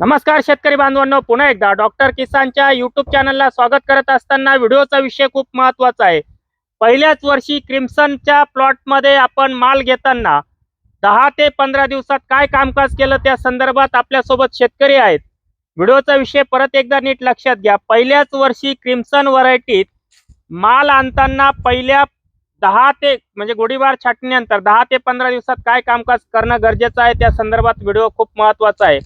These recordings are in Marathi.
नमस्कार शेतकरी बांधवांनो पुन्हा एकदा डॉक्टर किसानच्या युट्यूब चॅनलला स्वागत करत असताना व्हिडिओचा विषय खूप महत्त्वाचा आहे. पहिल्याच वर्षी क्रिम्सनच्या प्लॉटमध्ये आपण माल घेताना दहा ते पंधरा दिवसात काय कामकाज केलं त्या संदर्भात आपल्यासोबत शेतकरी आहेत. व्हिडिओचा विषय परत एकदा नीट लक्षात घ्या. पहिल्याच वर्षी क्रिम्सन व्हरायटीत माल आणताना पहिल्या दहा ते म्हणजे गोडीबार छाटणीनंतर दहा ते पंधरा दिवसात काय कामकाज करणं गरजेचं आहे त्या संदर्भात व्हिडिओ खूप महत्त्वाचा आहे.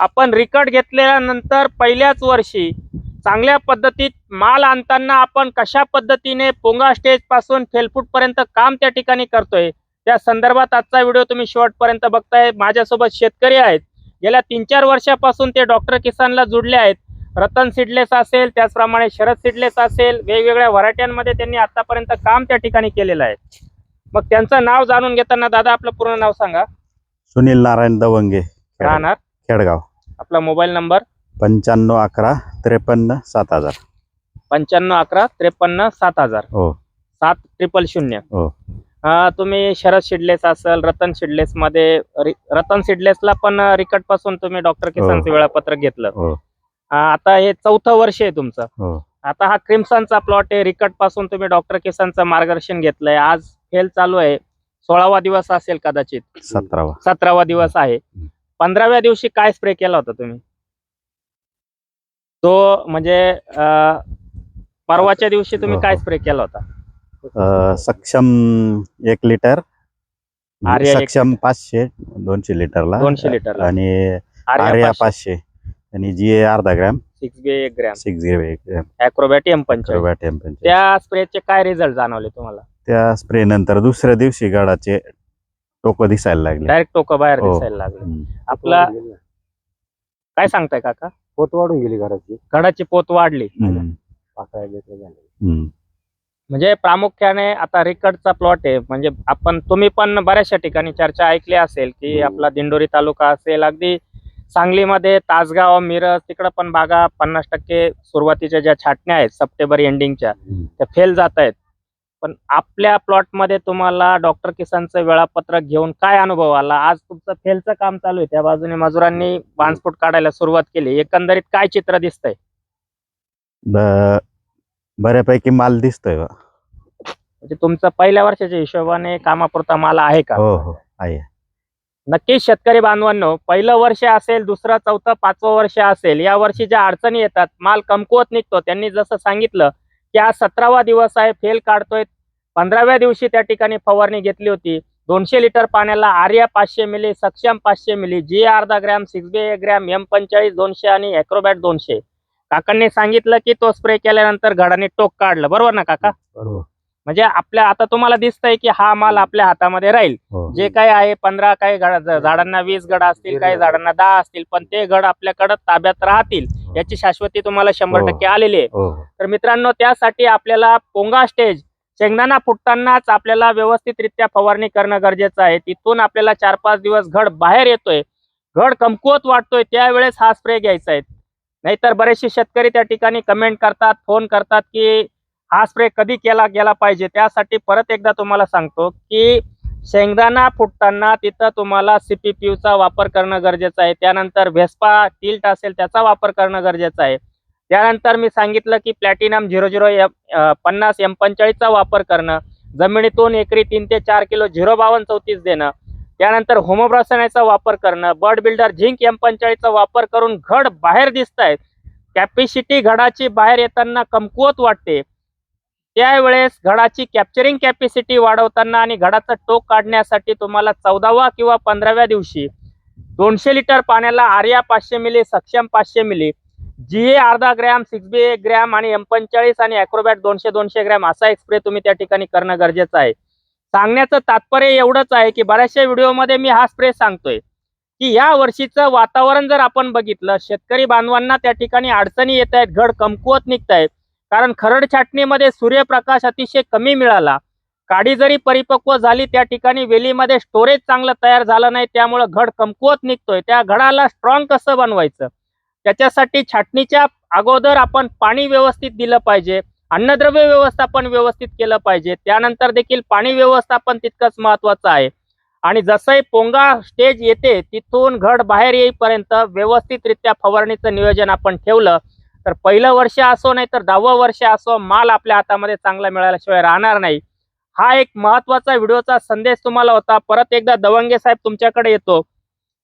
आपण रिकट घेतल्यानंतर पहिल्याच वर्षी चांगल्या पद्धतीत माल आणताना आपण कशा पद्धतीने पोंगा स्टेजपासून फेलफूट पर्यंत काम त्या ठिकाणी करतोय त्या संदर्भात आजचा व्हिडिओ तुम्ही शेवटपर्यंत बघताय. माझ्यासोबत शेतकरी आहेत. गेल्या तीन चार वर्षापासून ते डॉक्टर किसानला जुडले आहेत. रतन सिडलेस असेल त्याचप्रमाणे शरद सिडलेस असेल वेगवेगळ्या व्हरायट्यांमध्ये त्यांनी आतापर्यंत काम त्या ठिकाणी केलेलं आहे. मग त्यांचं नाव जाणून घेताना दादा आपलं पूर्ण नाव सांगा. सुनील नारायण दवंगे राहणार? खेडगाव. आपला मोबाईल नंबर? पंच्याण्णव अकरा त्रेपन्न सात हजार. पंच्याण्णव अकरा त्रेपन्न सात हजार. हो. सात ट्रिपल शून्य. हो. अं, तुम्ही शरद शिडलेस असेल रतन शिडलेस मध्ये रि- रतन शिडलेसला पण रिकटपासून तुम्ही डॉक्टर किसानचं वेळापत्रक घेतलं. हो. अं, आता हे चौथं वर्ष आहे तुमचं. हो. आता हा क्रिम्सनचा प्लॉट आहे रिकटपासून तुम्ही डॉक्टर किसानचं मार्गदर्शन घेतलंय. आज फेल चालू आहे. सोळावा दिवस असेल कदाचित. सतरावा. सतरावा दिवस आहे. पंधराव्या दिवशी काय स्प्रे केला होता तुम्ही? तो म्हणजे परवाच्या दिवशी तुम्ही काय. स्प्रे केला होता? सक्षम एक लिटर आर्या एक सक्षम पाचशे दोनशे लिटरला. दोनशे लिटरला. आणि आर्या पाचशे. आणि जी अर्धा ग्रॅम. सिक्स बी एक gram. Six gram. Acrobat M panchayat temperature त्या स्प्रेचे काय रिझल्ट जाणवले तुम्हाला? त्या स्प्रे नंतर दुसऱ्या दिवशी गडाचे टोक दिसायला लागले डायरेक्ट टोकं बाहेर हो. दिसायला लागले हम्म. आपला काय सांगताय काका पोत वाढून गेली घराची घडाची पोत वाढली हम्म. पाकळ्या बिकळ्या झाल्या. हम्म. म्हणजे प्रामुख्याने आता रिकडचा प्लॉट आहे म्हणजे आपण तुम्ही पण बऱ्याचशा ठिकाणी चर्चा ऐकली असेल की. आपला दिंडोरी तालुका असेल अगदी सांगलीमध्ये तासगाव मिरज तिकडं पण बागा पन्नास टक्के सुरुवातीच्या ज्या छाटण्या आहेत सप्टेंबर एंडिंगच्या हम्म. त्या फेल जात आहेत पण आपल्या प्लॉटमध्ये तुम्हाला डॉक्टर किसानचं वेळापत्रक घेऊन काय अनुभव आला? आज तुमचं फेलचं काम चालू आहे. त्या बाजूने मजुरांनी बांधस्फोट काढायला सुरुवात केली. एकंदरीत काय चित्र दिसतंय? ब- बऱ्यापैकी माल दिसतोय बा. म्हणजे तुमचं पहिल्या वर्षाच्या हिशोबाने कामापुरता माल आहे का? हो हो. आहे. नक्कीच शेतकरी बांधवांनो पहिलं वर्ष असेल दुसरं चौथं पाचवं वर्ष असेल या वर्षी ज्या अडचणी येतात माल कमकुवत निघतो. त्यांनी जसं सांगितलं की आज सतरावा दिवस आहे फेल काढतोय. पंधराव्या दिवशी त्या ठिकाणी फवारणी घेतली होती. दोनशे लिटर पाण्याला आर्या पाचशे मिली सक्षम पाचशे मिली जी अर्धा gram six B gram M पंचेचाळीस दोनशे आणि अॅक्रोबॅट दोनशे. काकांनी सांगितलं की तो स्प्रे केल्यानंतर घडाने टोक काढलं. बरोबर ना काका? बरोबर. म्हणजे आपल्या आता तुम्हाला दिसतंय की हा माल आपल्या हातामध्ये राहील. हो जे काय आहे पंधरा काही झाडांना वीस गड असतील काही झाडांना दहा असतील पण ते गड आपल्याकडे ताब्यात राहतील. याची शाश्वती तुम्हाला शंभर हो. टक्के आलेली आहे. हो. तर मित्रांनो त्यासाठी आपल्याला पोंगा स्टेज शेंगदाणा फुटतानाच आपल्याला व्यवस्थितरित्या फवारणी करणं गरजेचं आहे. तिथून आपल्याला चार पाच दिवस घड बाहेर येतोय घड कमकुवत वाटतोय त्यावेळेस हा स्प्रे घ्यायचा आहे. नाहीतर बरेचसे शेतकरी त्या ठिकाणी कमेंट करतात फोन करतात की हा स्प्रे कधी केला गेला पाहिजे? त्यासाठी परत एकदा तुम्हाला सांगतो की शेंगदाणा फुटताना तिथं तुम्हाला सीपीपीयूचा वापर करणं गरजेचं आहे. त्यानंतर व्हेस्पा टिल्ट असेल त्याचा वापर करणं गरजेचं आहे. त्यानंतर मी सांगितलं की प्लॅटिनम झिरो झिरो एम पन्नास एम पंचेचाळीसचा वापर करणं जमिनीतून एकरी तीन ते चार किलो झिरो बावन्न चौतीस देणं त्यानंतर होमोब्रासनाचा वापर करणं बर्ड बिल्डर झिंक एम पंचेचाळीसचा वापर करून घड बाहेर दिसत आहेत कॅपॅसिटी घडाची बाहेर येताना कमकुवत वाटते. त्यावेळेस घडाची कॅप्चरिंग कॅपॅसिटी वाढवताना आणि घडाचं टोक काढण्यासाठी तुम्हाला चौदावा किंवा पंधराव्या दिवशी दोनशे लिटर पाण्याला आर्या पाचशे मिली सक्षम पाचशे मिली जी ए अर्धा ग्रॅम सिक्स बी एक ग्रॅम आणि एम पंचेचाळीस आणि अॅक्रोबॅट दोनशे दोनशे ग्रॅम असा एक स्प्रे तुम्ही त्या ठिकाणी करणं गरजेचं आहे. सांगण्याचं तात्पर्य एवढंच आहे की बऱ्याचशा व्हिडिओमध्ये मी हा स्प्रे सांगतोय की या वर्षीचं वातावरण जर आपण बघितलं शेतकरी बांधवांना त्या ठिकाणी अडचणी येत आहेत घड कमकुवत निघत आहेत कारण खरड छाटणीमध्ये सूर्यप्रकाश अतिशय कमी मिळाला. काडी जरी परिपक्व झाली त्या ठिकाणी वेलीमध्ये स्टोरेज चांगलं तयार झालं नाही त्यामुळे घड कमकुवत निघतोय. त्या घडाला स्ट्रॉंग कसं बनवायचं? त्याच्यासाठी छाटणीच्या अगोदर आपण पाणी व्यवस्थित दिलं पाहिजे अन्नद्रव्य व्यवस्थापन व्यवस्थित केलं पाहिजे. त्यानंतर देखील पाणी व्यवस्थापन तितकंच महत्वाचं आहे. आणि जसंही पोंगा स्टेज येते तिथून घड बाहेर येईपर्यंत व्यवस्थितरित्या फवारणीचं नियोजन आपण ठेवलं. तर पहिलं वर्ष असो नाही तर दहावं वर्ष असो माल आपल्या हातामध्ये चांगला मिळाल्याशिवाय राहणार नाही. हा एक महत्त्वाचा व्हिडिओचा संदेश तुम्हाला होता. परत एकदा दवंगे साहेब तुमच्याकडे येतो.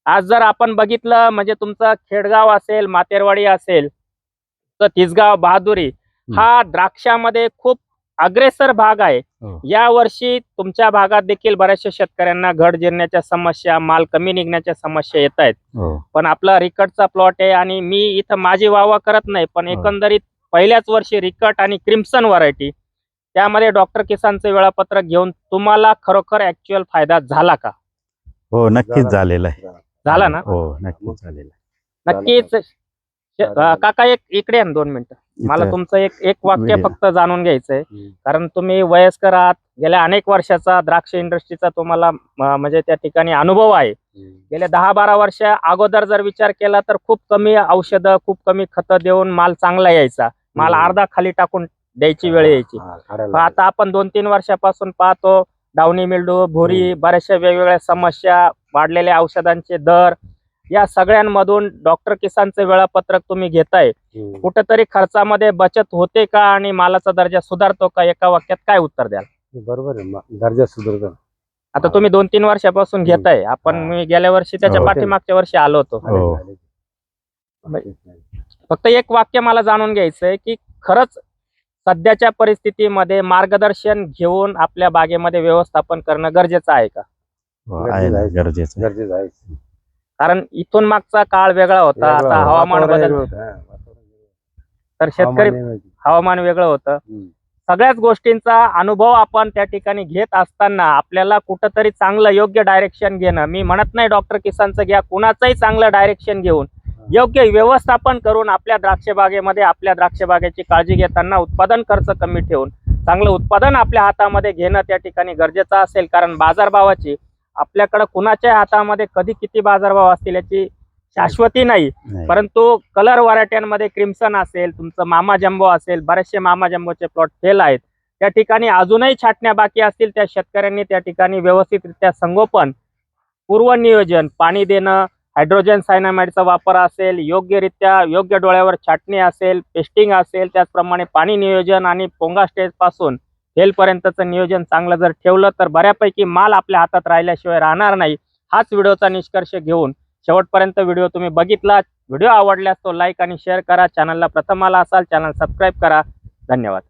आज जर आपण बघितलं म्हणजे तुमचं खेडगाव असेल मातेरवाडी असेल तर तिसगाव बहादुरी हा द्राक्षामध्ये खूप अग्रेसर भाग आहे हो. या वर्षी तुमच्या भागात देखील बऱ्याचशा शेतकऱ्यांना घड जिरण्याच्या समस्या माल कमी निघण्याच्या समस्या येत आहेत हो पण आपला रिकटचा प्लॉट आहे आणि मी इथं माझी वावा करत नाही पण हो. एकंदरीत पहिल्याच वर्षी रिकट आणि क्रिम्सन व्हरायटी त्यामध्ये डॉक्टर किसानचं वेळापत्रक घेऊन तुम्हाला खरोखर ऍक्च्युअल फायदा झाला का हो नक्कीच झाला. झालेला आहे झाला ना हो नक्कीच झालेला नक्कीच. काका एक इकडे या ना दोन मिनिटं मला तुमचं एक एक वाक्य. फक्त जाणून घ्यायचंय. कारण तुम्ही वयस्कर आहात गेल्या अनेक वर्षाचा द्राक्ष इंडस्ट्रीचा तुम्हाला म्हणजे त्या ठिकाणी अनुभव आहे. गेल्या दहा बारा वर्ष अगोदर जर विचार केला तर खूप कमी औषधं खूप कमी खतं देऊन माल चांगला यायचा माल. अर्धा खाली टाकून द्यायची वेळ यायची आता आपण दोन तीन वर्षापासून पाहतो डावणी मिल्डू भुरी बऱ्याचशा वेगवेगळ्या समस्या वाढलेले औषधांचे दर या सगळ्यांमधून डॉक्टर किसानचं वेळापत्रक तुम्ही घेताय. कुठेतरी खर्चामध्ये बचत होते का आणि मालाचा दर्जा सुधारतो का एका वाक्यात काय उत्तर द्याल बरोबर आहे दर्जा सुधारतो आता तुम्ही दोन तीन वर्षापासून. घेताय आपण हा. मी गेल्या वर्षी त्याच्या हो. पाठीमागच्या वर्षी आलो होतो हो. फक्त एक वाक्य मला जाणून घ्यायचंय की खरंच सध्याच्या परिस्थितीमध्ये मार्गदर्शन घेऊन आपल्या बागेमध्ये व्यवस्थापन करणं गरजेचं आहे का हो, गरजेचं आहे. कारण इथून मागचा काळ वेगळा होता आता. हवामान बदल. तर शेतकरी हवामान वेगळं. होतं. सगळ्याच गोष्टींचा अनुभव आपण त्या ठिकाणी घेत असताना आपल्याला कुठंतरी चांगलं योग्य डायरेक्शन घेणं मी म्हणत नाही डॉक्टर किसानचं घ्या कुणाचंही चांगलं डायरेक्शन घेऊन योग्य व्यवस्थापन करून आपल्या द्राक्ष बागेमध्ये आपल्या द्राक्ष बागेची काळजी घेताना उत्पादन खर्च कमी ठेवून चांगलं उत्पादन आपल्या हातामध्ये घेणं त्या ठिकाणी गरजेचं असेल कारण बाजारभावाची आपल्याकडे कुणाच्या हातामध्ये कधी किती बाजारभाव असतील याची शाश्वती नाही. परंतु कलर व्हरायट्यांमध्ये क्रिम्सन असेल तुमचं मामा जम्बो असेल बरेचसे मामा जम्बोचे प्लॉट फेल आहेत त्या ठिकाणी अजूनही छाटण्या बाकी असतील त्या शेतकऱ्यांनी त्या ठिकाणी व्यवस्थितरित्या संगोपन पूर्वनियोजन पाणी देणं हायड्रोजन सायनामाइडचा वापर असेल योग्यरित्या योग्य डोळ्यावर छाटणी असेल पेस्टिंग असेल त्याचप्रमाणे पाणी नियोजन आणि पोंगा स्टेज हेलपर्यंतचं नियोजन चांगलं जर ठेवलं तर बऱ्यापैकी माल आपल्या हातात राहिल्याशिवाय राहणार नाही. हाच व्हिडिओचा निष्कर्ष घेऊन शेवटपर्यंत व्हिडिओ तुम्ही बघितला. व्हिडिओ आवडल्यास तो लाईक आणि शेअर करा. चॅनलला प्रथम आला असाल चॅनल सबस्क्राईब करा. धन्यवाद.